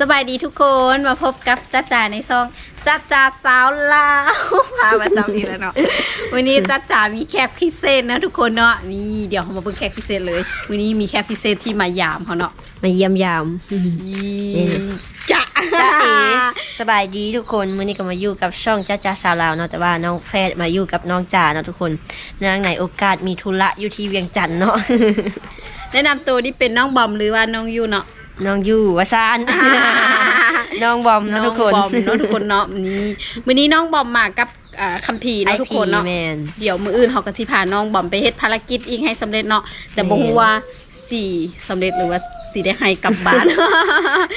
สบายดีทุกคนมาพบกับจ้าจ๋าในซองจ้าจ๋าสาวลาวพามาจำอีกแล้วเนาะวันนี้จ้าจ๋ามีแขกพิเศษนะทุกคนเนาะนี่เดี๋ยวเรามาเบิ่งแขกพิเศษเลย วันนี้มีแขกพิเศษที่มายามเขาเนาะมาเยี่ยมยามนี่จ้าจ้าเอ๋สบายดีทุกคนมื้อนี้ก็มาอยู่กับช่องจ้าจ้าสาวลาวเนาะแต่ว่าน้องแฟดมาอยู่กับน้องจ๋าเนาะทุกคนเนื่องในโอกาสมีธุระอยู่ที่เวียงจันทน์เนาะแนะนำตัวนี่เป็นน้องบอมหรือว่าน้องยูเนาะ น้องอยู่วาซานน้องบอมเนาะทุกคนองบอมเนาะทุกคนเนาะนี่วันนี้น้องบอมมากับอ่าคัมภีร์ไอเนาะทุกพีคนเนาะแมนเดี๋ยวมืออื่นเขาก็สิพาน้องบอมไปเฮ็ดภารกิจอีกให้สำเร็จเนาะแต่บ่ฮู้ว่าสี่สำเร็จหรือว่า สิได้ให้กลับบ้าน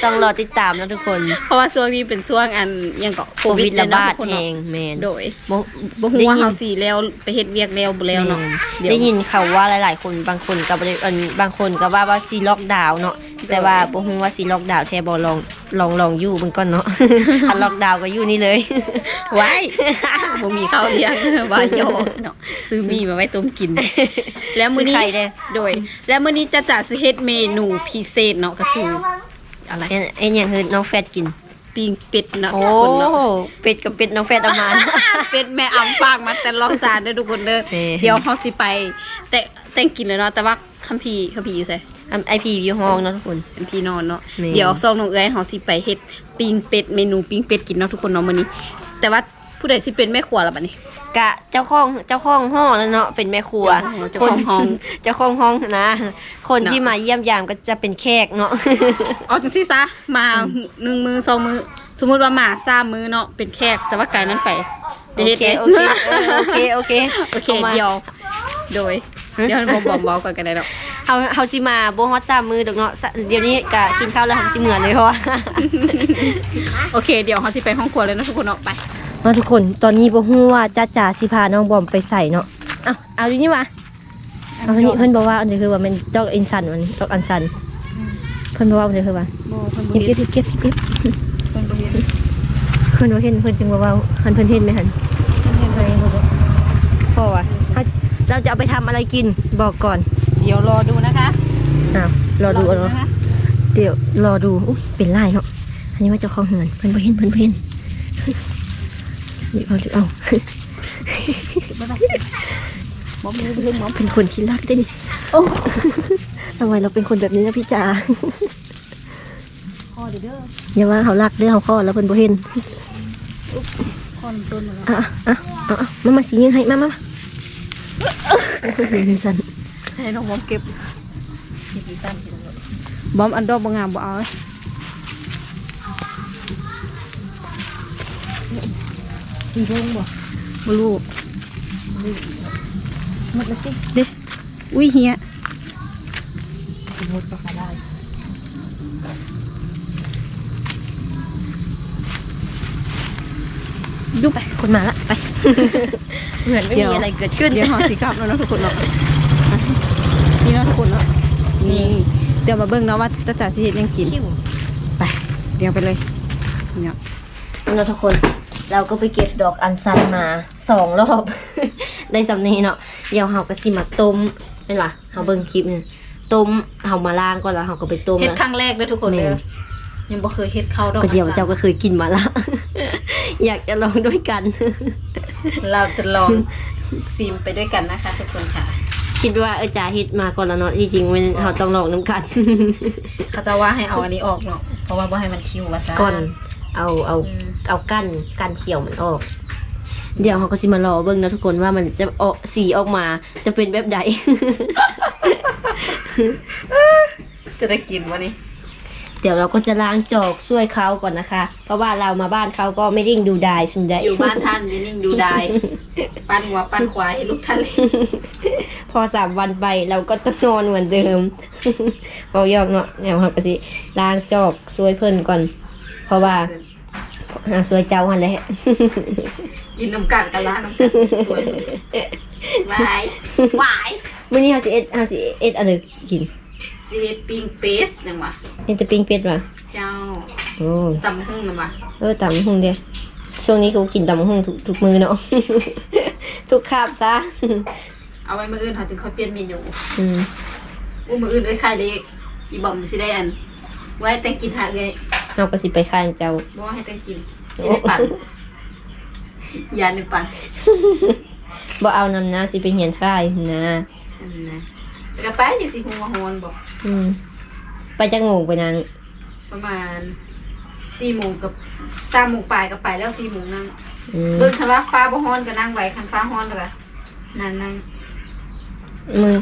ต้องรอติดตามเนาะทุกคน เพราะว่าช่วงนี้เป็นช่วงอันอิหยังก็โคโควิวิดดเลยระเนาะบาดทุกคนแหเนาะงแมนโดยบ่บ่ฮู้ได้ว่ายินเฮาสิแล้วไปเฮ็ดเวียกแล้วบ่แล้วเนาะแม่นเดี๋ยวได้ยินเขาว่าหลาย ๆ คนบางคนก็บ่ได้เอิ้นบางคนก็ว่าว่าสิล็อกดาวน์เนาะแต่ว่าบ่ฮู้ว่าสิล็อกดาวน์แท้บ่ลองลองลองอยู่เบิ่งก่อนเนาะถ้าล็อกดาวน์ก็อยู่นี่เลย ไว้ บ่มีข้าวเลี้ยง ว่าโยเนาะซื้อมีมาไว้ต้มกิน แล้วมื้อนี้ซื้อไข่เด้โดย แล้วมื้อนี้จะจัดสิเฮ็ดเมนูพิเศษเนาะก็คืออะไรเอ็นเอ็นอย่างคือน้องแฟดกินปิ้งเป็ดเนาะโอ้ทุกคนเนาะเป็ดกับเป็ดน้องแฟดเอามาเป็ดแม่อำฝากมาแต่ลองสารเด้อทุกคนเด้อเออเดี๋ยวเขาสิไป แต่แต่งกินเลยเนาะแต่ว่าคัมพีร์คัมพีร์อยู่ไสไอพีอยู่ห้องเนาะทุกคนคัมพีร์นอนเนาะนี่เดี๋ยวซองน้องเอ้ยเขาสิไปเฮ็ดปิ้งเป็ดเมนูปิ้งเป็ดกินเนาะทุกคนเนาะมื้อนี้ แต่ว่า ผู้ใดสิเป็นแม่ครัวล่ะบัดนี้ กะเจ้าของเจ้าของห้องแล้วเนาะเป็นแม่ครัวเจ้าของห้องเจ้าของห้องนะ คนเนาะ ที่มาเยี่ยมยามก็จะเป็นแขกเนาะ เอาจังซี่ซะมาหนึ่งมือสองมือสมมุติว่ามาสามมือเนาะเป็นแขกแต่ว่าไก่นั้นไปโอเดี๋ยวเคเฮ็ดโอเคเออโอเคโอเคโอเคอามา เดี๋ยวโดยฮะ เดี๋ยวให้ผมบอกบอกก่อนกันได้เนาะเฮาเฮาสิมาบ่ฮอด3มื้อดอกเนาะสะเดี๋ยวนี้กะกินข้าวแล้วเฮาสิเหมือนเลยเพราะว่า โอเคเดี๋ยวเขาสิไปห้องครัวเลยนะทุกคนเนาะไป มาทุกคนตอนนี้บ่ฮู้ว่าจ้าจ๋าสิพาน้องบอมไปใส่เนาะเอาเอาอยู่นี่วะเอาอันนี้เพิ่นบอกว่าอันนี้คือว่ามันดอกอินซันวันนี้ดอกอันซันเพิ่นบอกว่าอันนี้คือว่าโบเพิ่นบ่เก็บเฮ็ดเก็บเก็บเก็บเพิ่นบ่เฮ็ดเพิ่นว่าเห็นเพิ่นจึงว่าเว้าเพิ่นเพิ่นเห็นไหมหั่นพอว่ะเอาเราจะเอาไปทำอะไรกินบอกก่อน เดี๋ยวรอดูนะคะอ้าวรอดูเอาเนาะนะคะเดี๋ยวรอดูอุ้ยเป็นลายเนาะอันนี้ว่าเจ้าของเหือนเพิ่นบ่เห็นเพิ่นบ่เห็นนี่เอาเอาบ่มีเรื่องหมอเป็นคนที่รักได้ดิโอ้ทำไมเราเป็นคนแบบนี้นะพี่จ๋าพ่อเด้อเด้ออย่าว่าเขารักเด้อเขาข้อแล้วเพิ่นบ่เห็นพ่อมันต้นมาแล้วอะอะอะอะมามาสิยิงให้มามามาสั่นให้น้องบอมเก็บเก็บอีตันบอมอันดอกบ่งามบ่เอา เลยมีเรื่องบ่บ่รู้หมดแล้วสิเด้อุ้ยเฮียหมดก็ขายได้ดูไปคนมาละไป เหมือนไม่มีอะไรเกิดขึ้นเดี๋ยวหอสีกลับแล้วเนาะทุกคนเนาะนี่เนาะทุกคนเนาะนี่เดี๋ยวมาเบิ่งเนาะว่าจะจ่าสิเฮ็ดหยังกินคิวไป เดี๋ยวไปเลยเนี่ยเราทุกคน เราก็ไปเก็บดอกอันซันมาสองรอบ ได้สำนีเนาะเดี๋ยวเฮาก็สิมาต้มเป็นว่เฮาเบิ่งคลิปเนี่ยต้มเฮามาล้างก่อนแล้วเฮาก็ไปต้มเฮ็ดนะครั้งแรกเด้อทุกคนเด้แม่อนยังบ่เคยเฮ็ดข้าวดอกก็เดี๋ยวอันเจ้าก็เคยกินมาละอยากจะลองด้วยกัน เราจะลองซิมไปด้วยกันนะคะ ทุกคนค่ะ คิดว่าเออจ่าเฮ็ดมาก่อนแล้วเนาะที่จริงมันเฮาต้องลองน้ำกัน เขาจะว่าให้เอาอันนี้ออกเนาะเพราะว่าบ่ให้มันคิวว่าซะก่อน เอาเอาอืมเอากั้นกั้นเขียวมันออก เดี๋ยวเขาก็สิมารอเบิ่งนะทุกคนว่ามันจะออกสีออกมา จะเป็นแบบใด จะได้กินวันนี้เดี๋ยวเราก็จะล้างจอกช่วยเขาก่อนนะคะ เพราะว่าเรามาบ้านเขาก็ไม่ริ่งดูดายสินใดอยู่บ้านท่านอยินิ่งดูได้ปั้นหัวปั้นควายให้ลูกทะเลพอสามวันไปเราก็ต้องนอนเหมือนเดิมพอยอกเนาะเดี๋ยวเราก็สิล้างจอกช่วยเพิ่นก่อน เพราะว่าหาช่วยเจ้าหันแหละกินน้ำกันกันละน้ำกันสวยวายวายมื้อนี้เฮาสิเอ็ดเฮาสิเอ็ดอะไรกินเสียปิ้งเปสยังวะเอ็ดจะปิ้งเป็ดว่ะเจ้าโอ้จำหุ้งนะวะเออตำหุ่งเดียวช่วงนี้กูกินตำหุ่งทุกทุกมือเนาะทุกคาบซะเอาไว้มืออื่นเขาจึงค่อยเปลี่ยนเมนูอืมอู้มืออื่นเอ้ยใครเลยอีบอมสิได้อันไว้แต่งกินหาเลย เราก็สิไปข้างเจ้าบ่ให้จังกินสิได้ปั่นยาในปั่นบ่เอานำนะสิไปเหียนค่ายนะอันนั้นนะแล้วก็ไปจังสิหัวโหนบ่อืมไปจังงงไปนางประมาณ4โมงกับ3โมงปลายก็ไปแล้ว4โมงนั่งอืมเบิ่งคันว่าฟ้าบ่ฮ้อนก็นั่งไว้คันฟ้าฮ้อนแล้วก็นั่นนั่งมึง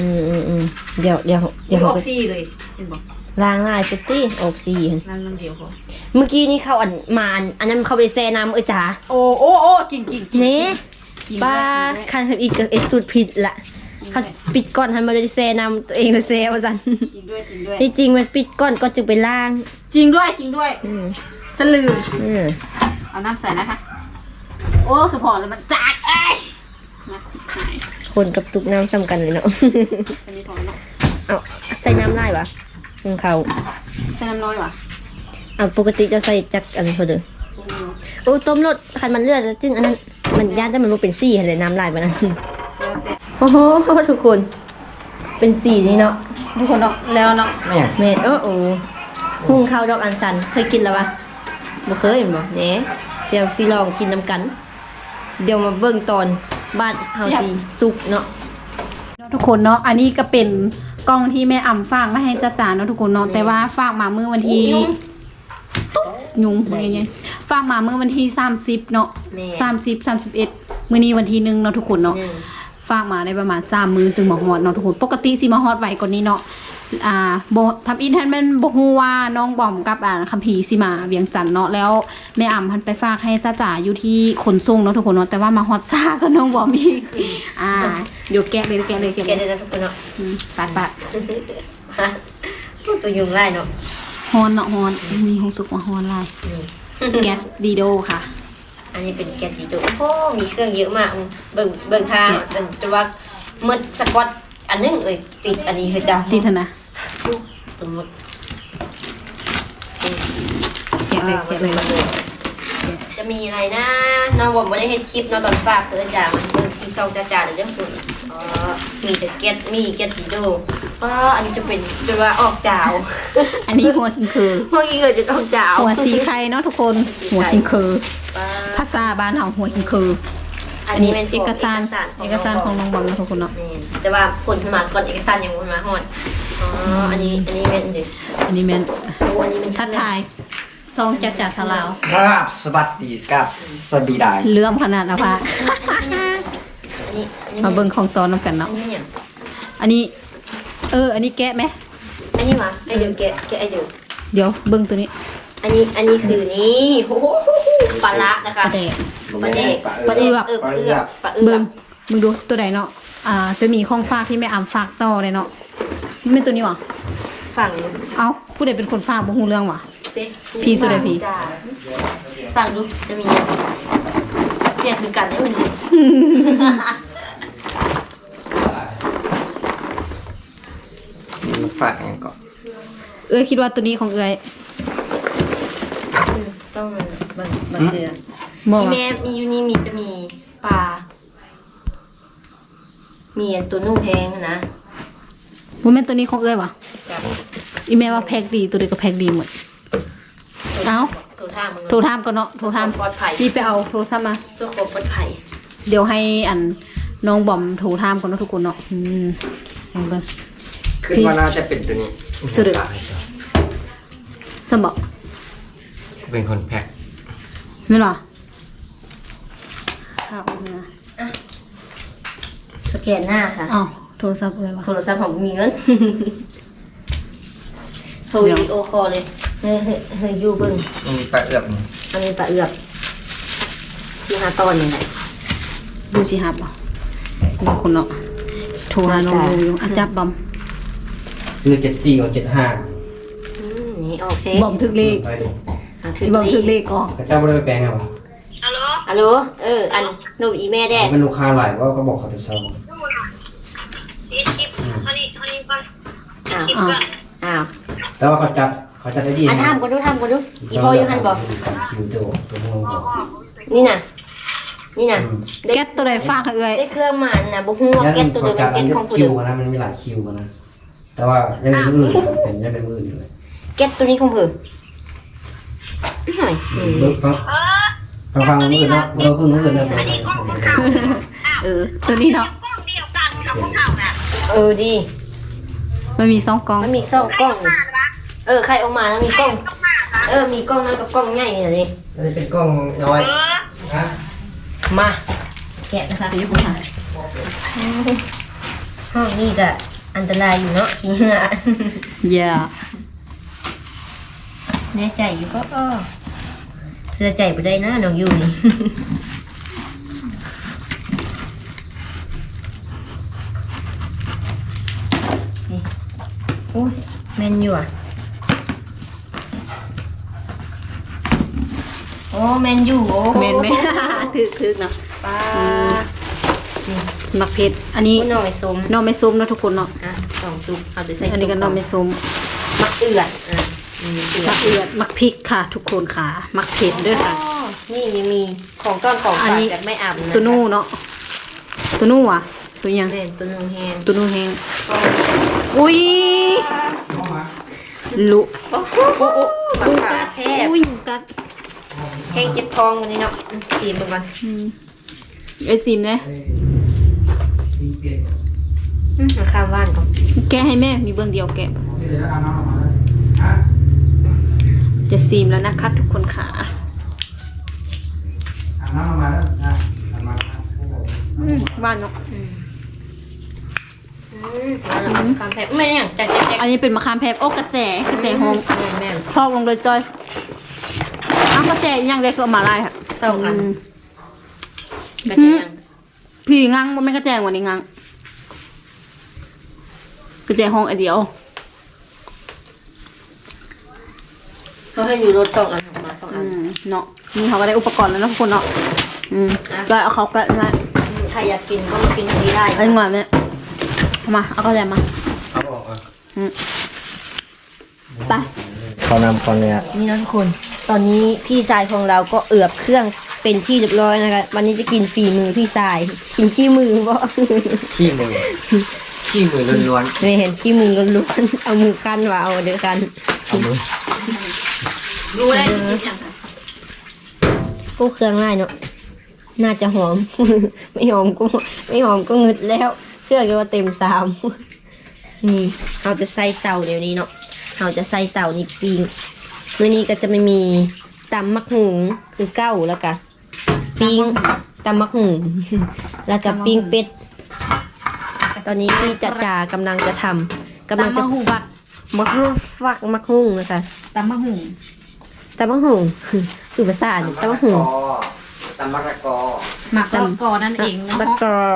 อืมอืมอืมเดี๋ยวเดี๋ยวเดี๋ยวอเขาอกไปซี่เลยเห็นบ่ ล้างลายสุดตี้ออกสีหั่นนั่งนั่งเดียวพอเมื่อกี้นี่เขาอันมาอันอันนั้นเขาไปแซ่น้ำเอ้ยจ๋าโอ้โอ้โอ้จริงจริงเน่จริงป้าด้วยคันทำอีกก็เอ็กสุดผิดละคันปิดก่อนทันมาเลยแซ่น้ำตัวเองเลยแซ่ว่าสันจริงด้วยจริงด้วยที่จริงมันปิดก่อนก็จึงไปล้าง จริงด้วยจริงด้วยอืมสลืมอืมเอาน้ำใส่นะคะ โอ้สปอร์ตแล้วมันจากเอ้ยนักสิบหายคนกับตุกน้ำซ้ำกันเลยเนาะฉันนี่ถอนเนาะเอาใส่น้ำได้ปะ ของเขาใส่น้ำน้อยว่ะเอาปกติจะใส่จักอันนี้พอเด้อโอ้ต้มรสคันมันเลือดแล้วจึงอันนั้นมันย่านแต่มันรู้เป็นสีเลยน้ำลายมันนั้นแล้วแต่โอ้โหทุกคน เป็นสีนี้เนาะทุกคนเนาะแล้วเนาะไม่อยากเมดโอ้โอ้หุงข้าวดอกอันสันเคยกินแล้วปะบ่เคยเห็นบ่เน่เดี๋ยวสิลองกินน้ำกัน เดี๋ยวมาเบิ่งตอนบ้านเฮาสิสุกเนาะทุกคนเนาะอันนี้ก็เป็น กล้องที่แม่อ่ำฝากมาให้จ้าจ๋าเนาะทุกคนเนาะแต่ว่าฝากมาเมื่อวันที่ตุ๊กยุงเป็นยังไงฝากมาเมื่อวันที่สามสิบเนาะแม่สามสิบสามสิบเอ็ดมื้อนี้วันที่หนึ่งเนาะทุกคนเนาะหนึ่ง ฝากมาได้ประมาณสามมือจึงมาฮอดเนาะทุกคนปกติสิมาฮอดไวกว่านี้เนาะอ่าโบทำอินทันแม่นบ่ฮู้ว่าน้องบอมกับอ่าคัมพีร์สิมาเวียงจันทน์เนาะแล้วแม่อ่ำพันไปฝากให้จ้าจ๋าอยู่ที่ขนส่งเนาะทุกคนเนาะแต่ว่ามาฮอดซ่าก็น้องบอมอีกอ่าเดี๋ยวแกะเลยแกะเลยแกะแกเลยได้แล้วทุกคนเนาะอืมปัดปัดตัวยุงไล่เนาะฮอนเนาะฮอนมีหงสุกมาฮอนลายอืมแก๊สดีโดค่ะ อันนี้เป็นแกะสีจุโอ้มีเครื่องเยอะมากเบิ่งเบิ่งทางเบิ่งจะว่ามืดสะกอตอันนึงเอ้ยติดอันนี้คือจ้าติดเถอะนะสมมติแกะเลยแกะเลยจะมีอะไรนะน้องบอกไม่ได้เห็นคลิปเน้องตอนฝากคือจ่ามันเป็นทีซองจ่าจ่าหรือเรื่องฝุ่นอ๋อมีแต่แก๊สมีแก๊สสีโดป้าอันนี้จะเป็นจะว่าออกจาว อันนี้หัวกินคือเมื่อกี้เลยจะออกจาวหัวสีไข่เนาะทุกคนหัวกินคือป้าภา ษาบ้านเฮาหัวกินคือ อัอันนนี้นี้เป็นเอกสารขงเอกสารของน้องบอมนะทุกคนเนาะ แม่นแต่ว่าผลขึ้นมาก่อนเอกสารยังไม่มาฮอดอ๋ออันนี้อันนี้เป็นเด็กอันนี้แม่นโอ้อันนี้เป็นทักทายซองจัดจ่าสลาว ครับสวัสดีครับสวัสดีได้เลื่อมขนาดนะพะ อันนี้อันนี้มาเบิ่งของซ้อนน้ำกันอัเนาะ นนี้เนี่ยอันนี้ เออ อันนี้แกะไหม อันนี้มาไอเดียวแกะแกะไอเดียวเดี๋ยวเบิ่งตัวนี้ อันนี้อันนี้คือนี่โอ้โห ปลาละนะคะปลาแดกปลาเด็กปลาเอือกเออปลาเอือกปลาเอืเบิ่องกมึงดูตัวใดเนาะอ่า จะมีของฝากที่แม่อำฝากต่อเลยเนาะไม่ตัวนี้หรอฝั่งเอ้าผู้ใดเป็นคนฝากบ่ฮู้เรื่องวะ เต้พี่ตัวใดพี่ จ้าฝั่งดูจะมี เสียงคือกันได้มันดีฝากอย่างก่อนเอ้ยคิดว่าตัวนี้ของเอ้ย มันมันเดือบ่มีวะแม่มีอยู่นี่มีจะมีปลา มีอันตัวนุ่งแพงนะบ่แม่นตัวนี้ของเอ้ยวะกับอีแม่ว่าแพ็คดีตัวเดียวก็แพ็คดีหมดเอ้าโทรท่ามมึงโทรถามก่อนเนาะโทรถามปลอดภัยพี่ไปเอาโทรศัพท์มา ตัวความปลอดภัยเดี๋ยวให้อันน้องบอมโทรถามก่อนเนาะทุกคนเนาะอืมลองเบิ่งขึ้นว่าน่าจะเป็นตัวนี้ตัวเดียว สมบอกเป็นคนแพ็ค ไม่หรอข้าวเนื้อสแกนหน้าค่ะ อ้าวโทรศัพท์เอ้ยวะ โทรศัพท์ของมีเงิน โทรวิดีโอคอลเลยเฮ้ยเฮ้ยเฮ้ยอยูเบิ้งมีปลาเอือกนี่อันนี้ปลาเอือบสี่ห้าตอนนี่แหละ ดูสิครับอะน้องคนเนาะโทรหาน้องดูอยู่อาจับบอมซื้อเจ็ดสี่กับเจ็ดห้าอืมนี่โอเคบอมถึกเลขไปดิอ่ะอีบอมถึกเลขก่อนพระเจ้าไม่ได้ไปแปลงไงวะฮัลโหลเออ อันหนุ่มอีแม่แด้มันลูกค้าหลายว่าก็บอกเขาจะเช่าอ้าวอ้าวอ้าวแต่ว่าเขาจับเขาจับได้ดีอันทำก็ดูทำก็ดูอีพ่ออยู่หันบอกกับคิวโดตัวมึงบอกนี่น่ะนี่น่ะอืมได้แก๊สตัวใดฝากให้เอ้ยได้เครื่องมาอันนะบุฮู้ว่าแล้วแก๊สตัวเขาเดิมจักับบอัแก๊นสของผู้คิเดิวมกันนะมันมีหลายคิวกันนะแต่ว่ายังเป็นมืออื่นครับเป็นยังเป็นมืออื่นอยู่เลยแก๊สตัวนี้ของเพิ่มหน่อย เบิกฟังฟังฟังมือเนาะเราเพิ่งมือเนาะเออ ตัวนี้เนาะเออดี มันมีสองกล้อง มันมีสองกล้อง เออ ใครเออกมาแล้วมีกล้อง เออ มีกล้องน้อยกับกล้องใหญ่เนี่ยนี่อันนี้เป็นกล้องน้อยฮะมาแกะนะคะเดี๋ยวอยู่บนหาห้องนี้ก็อันตรายอยู่เนาะขี้เหงื่ออย่าแน่ใจอยู่ก็อ้อ เสื้อใจไปได้นะน้องยูนี่นี่โอ้ยแมนอยู่อะโอ้แมนอยู่โอ้เมนไหมถึกถึกเนาะป้ามักเผ็ดอันนี้นี่หน่อยส้มนอไม่ส้มเนาะทุกคนเนาะอะสองจุกเอาจะใส่อันนี้ก็นอไม่ส้มมักเอือดอะอื มเอือมัดกเอือดมักพริกค่ะ ทุกคนค่ะ มักเผ็ดด้วยค่ะ อ๋อนี่ยังมีของต้อนของอันฝากนี้ จากไม่อาบนะตัวนู่เนาะตัวนู่อะตัวยังเด่นตัวนูแฮนตัวนู่แห้งอุ้ยลุโอ้โหโอ้โหสังขาแทบอุ้ยกัดแห้งเจ็บท้องวันนี้เนาะตีนดูมันอืมไอซิมเนี่ยอืมมาข้ามบ้านก่อนแกะให้แม่มีเบื้องเดียวแกะ จะซีมแล้วนะคะทุกคนค่ะอืมหวานเนาะอืมมาแล้วข้ามแทบไม่เนี่ยจัดจัดจัดอันนี้เป็นมะขามแพบโอ้กระแจกระแจหอมแม่นแม่นพอกลงเลยจอยเอากระแจยังได้คือเอามาไล่ค่ะสองอันอืมกระเจียงพี่งังมันไม่กระแจงวันนี้งังกระแจห้องไอเดียว เขาให้อยู่รถสองอันออกมาสองอัอืนมเนาะนี่เขาก็ได้อุปกรณ์แล้วนะทุกคนเนาะอืมอะก็เอาเขาก็มาใครอยากกินก็มากินตรงนี้ได้ไอ้หวานเนี่ยเอามาเอากระแจมาเอาออกอะอืมไปเขานำคนเลยอะนี่นะทุกคน ตอนนี้พี่ชายของเราก็เอือบเครื่องเป็นที่เรียบร้อยนะคะวันนี้จะกินฝีมือพี่ชาย กินขี้มือบ่ขี้มือ ขี้มือล้วนไม่เห็นขี้มือล้วนๆเอามือกันว่าเอาเดียวกัน ๆเอามือ รู้ได้กินยังค่ะพวกเครื่องง่ายเนาะ น่าจะหอม ไม่หอมก็ไม่หอมก็งึดแล้ว เครื่องก็ว่าเต็มสามนี่เราจะใส่เต่าเดี๋ยวนี้เนาะเราจะใส่เต่านี่ปิ้งมื้อนี้ก็จะไม่มีตำมักหุงคือเก้าแล้วก็ปิ้งตำมักหุงแล้วก็ปิ้งเป็ด ตอนนี้พี่จัดจากำลังจะทำกำลังจะฟักมักหุงฟักมักหุงนะคะตำมะหึ่ง ตำมักหุงคือภาษาเนี่ยตำมักหุงตำมะละกอหมักละกอนั่นเองเนาะมักกรอ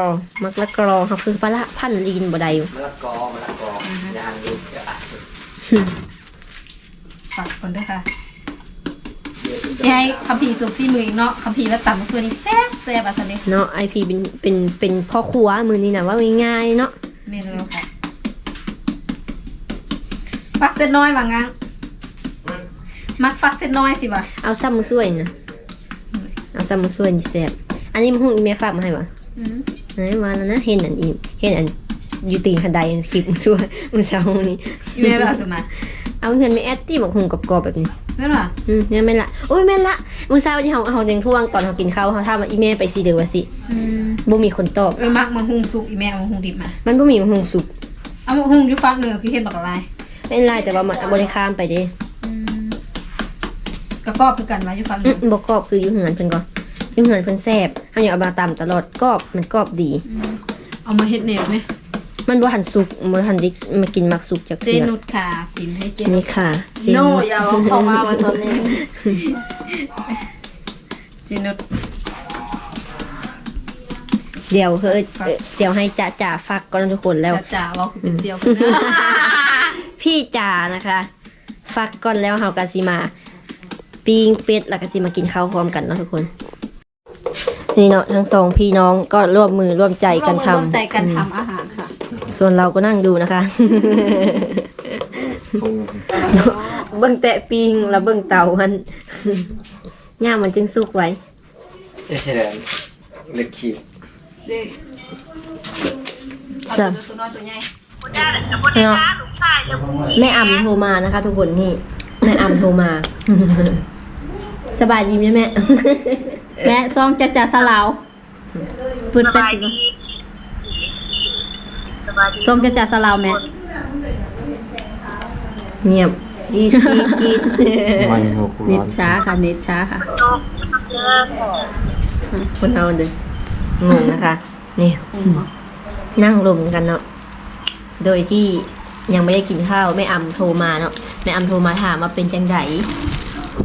มักละกรอเขาคือปลาละพันลีนบ่ได้อยู่มะละกอมะละกอยางนี้จะอัดฝากคนด้วยค่ะจะให้คำพีร์สุฟี่มืออีกเนาะคำพีร์ว่าตำมะส่วนนี้แซ่บแซ่บอะสันนี้เนาะไอพีเป็นเป็นเป็นพ่อครัวมือนี้นะว่าง่ายๆเนาะเมนูค่ะฟักเส้นน้อยว่างั้ง มักฟักเส้นน้อยสิวะเอาซ้ำมาช่วยนะเอาซ้ำมาช่วยนี่แซ่บอันนี้มันหุ้นแม่ฝากมาให้วะอืมไหนมาแล้วนะเห็นอันอีเห็นอันอยู่ตีนคันไดคลิปช่วยมันเช้านี้อีเมลไปเอาสมาเอาเงินไม่แอดที่บอกหุงกับกรอบแบบนี้นั่นหรออืมเนี่ยแม่นละโอ้ยแม่นละมื้อเช้าที่เฮาเฮาเลี้ยงท่วงก่อนเฮากินข้าวเฮาถามว่าอีแม่ไปสิเด้อว่าสิอืมบ่มีคนตอบเออมักมาหุงสุกอีแม่เอามาหุงดิบมา มันบ่มีหุงสุกเอามาหุงอยูฟักเนื้อคือเห็นบักอะไรไม่เป็นไรแต่ว่ามันบ่ได้ข้ามไปเด้ กระกอบคือกันมาอยูฟักอืเนื้อมบ่กรอบคืออยู่เหือนเพิ่นก่อนอยู่เหือนเพิ่นแซ่บเฮาอยากเอามาตำตลอดกรอบมันกรอบดี เอามาเฮ็ดแนวไหมมันบ่หันสุกบ่หันได้มากินมักสุกจากเจนุดค่ะกินให้เจนุนี่ดค่ะเจโนนุชอย่าเอาเข้ามาวันตอนนี้ เจนุด เดี๋ยวเฮ้ยเอ่อเดี๋ยวให้จ่าจ่าฟักก่อนทุกคนแล้ว จะจ่าว่าคือเป็นเซียวกันนะพี่จ่านะคะ ฟักก่อนแล้วเฮากะสิมา ปิ้งเป็ดแล้วก็สิมากินข้าวพร้อมกันเนาะทุกคน นี่เนาะทั้งสองพี่น้องก็ร่วมมือร่วมใจกันทำร่วมใจกันทำอาหารค่ะ ส่วนเราก็นั่งดูนะคะปรุงเบิ่งแตะปิงแล้วเบิ่งเตามันย่ามมันจึงสุกไว้เอชแลนเล็กคิวเด้จ้ะตัวน้อยตัวใหญ่เนาะแม่อ่ำโทรมานะคะ ทุกคนนี่ แม่อ่ำโทรมา สบายดีไหมแม่แม่ซองจ้าจ้าสาวลาวเปิดสแป๊บบายนึงดีสบายดีซองจ้าจ้าสาวลาวแม่ เงียบอีดอีดอีดไม่หกเน็ร้ตอนช้าค่ะเน็ตช้าค่ะโตเลิกคนเอาเด้งงนะคะ นี่ นั่งรวมกันเนาะ โดยที่ ยังไม่ได้กินข้าวแม่อำโทรมาเนาะแม่อำโทรมาถามว่าเป็นจังได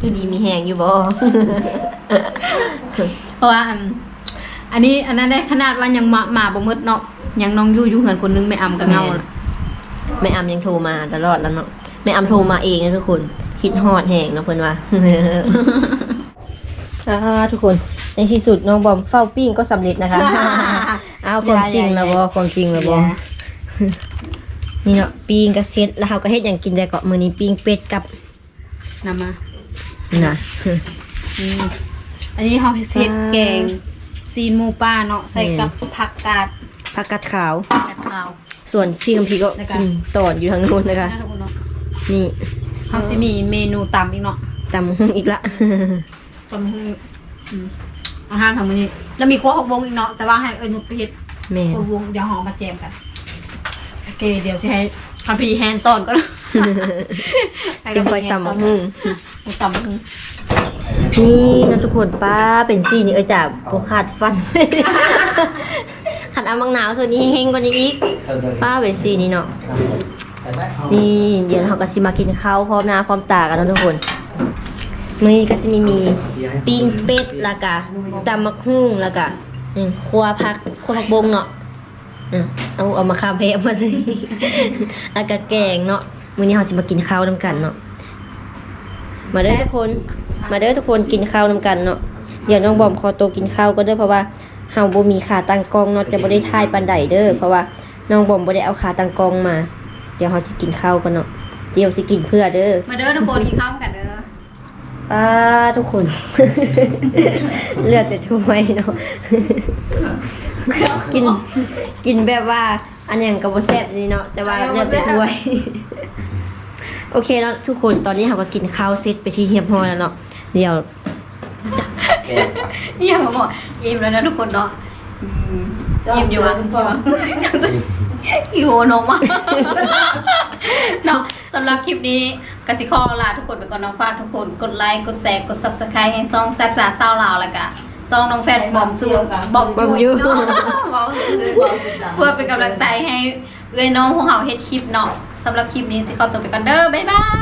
คือดีมีแหงอยู่บ่เพราะว่าอันอันนี้อันนั้นได้ขนาดว่ายังมามาบ่หมดเนาะยังน้องอยู่อยู่เหือนคนนึงไม่อำกับเงาแม่อำยังโทรมาตลอดแล้วเนาะแม่อำโทรมาเองนะทุกคน คิดฮอดแหงเนาะเพิ่นว่าอ่าทุกคนในที่สุดน้องบอมเฝ้าปิ้งก็สำเร็จนะคะ เอาความจริงแล้วบ่ความจริงแล้วบ่ นี่เนาะปิ้งก็เสร็จแล้วเฮาก็เฮ็ดหยังกินได้ก็มื้อนี้ปิ้งเป็ดกับนำมานี่นะนี่อันนี้เขาเฮ็ดแกงซีนหมูป้าเนาะใส่กับผักกาดผักกาดขาวกาดขาว ส่วนพี่คัมพีร์ก็แล้วก็กินตอนอยู่ทางโน้นนะคะน่าทุกคนเนาะนี่เขาสิมีเมนูตำอีกเนาะตำหุ้งอีกละตำฮึ่งอืมอาหารของมื้อนี้แล้วมีครัวหกวงอีกเนาะแต่ว่าให้เอิ้นนุชไปเฮ็ดแม่ครัววงเดี๋ยวหอมาแจมกัน โอเคเดี๋ยวสิให้คัมพีร์แฮนด์ตอนก็ให้จะคัมคพีอยร์แฮนด์ตำหุ้งตำฮึ่งนี่นะทุกคนป้าเป็นซี่นี่เออจ่าโบขาดฟัน ขัดเอามังหนาวส่วนนี้เฮงกว่านี้อีก ป้าเป็นซี่นี่เนาะนี่เดี๋ยวเราก็สิมากินข้าวพร้อมหน้าพร้อมตากันเนาะทุกคนมื้อนี้ก็สิมีมีปิ้งเป็ดแล้วก็ตำมักหุ่งแล้วก็นี่ครัวผักครัวผักบงเนาะ อะเอาเอามาคามเพะมาสิแล้วก็แกงเนาะมื้อนี้เราสิมากินข้าวนํกันเนาะมาเด้อทุกคน มาเด้อทุกคนกินข้าวนํกันเนาะเดี๋ยวน้องบอมขอตัวกินข้าวก็เด้อเพราะว่าเฮาบ่มีขาตั้งกล้องเนาะจะบ่ได้ถ่ายปานใดเด้อเพราะว่าน้องบอมบ่ได้เอาขาตั้งกล้องมา เดี๋ยวเราสิกินข้าวกันเนาะเดี๋ยวสิกินเพื่อเด้อมาเด้อทุกคนกินข้าวกันเด้อป้าทุกคน เลือดแต่ถ้วยเนาะ กินกินแบบว่า อันอย่างกับแซ่บนี่เนาะแต่ว่าเลือดแต่ถ้วย โอเคเนาะทุกคนตอนนี้เราก็กินข้าวเสร็จไปที่เฮียบฮอยแล้วเนาะเดี๋ยวแซ่บนี่เขาบอกอิ่มแล้วนะทุกคนเนาะอืมอิ่มอยู่อะคุณพ่อหิวนมอะเนาะสำหรับคลิปนี้กสิคอลาทุกคนไปก่อนเน้องฝากทุกคนกดไลค์กดแชร์กด subscribe ให้ซ่องจัดจ่าเศร้าลาวแล้วก็ ซ่องน้องแฟนบอมซูนบอมบอมยูเนาะบอมยูเพื่อเป็นกำลังใจให้เอ้ยน้องของเราเฮ็ดคลิปเนาะสำหรับคลิปนี้สิขอตัวไปก่อนเด้อบ๊ายบาย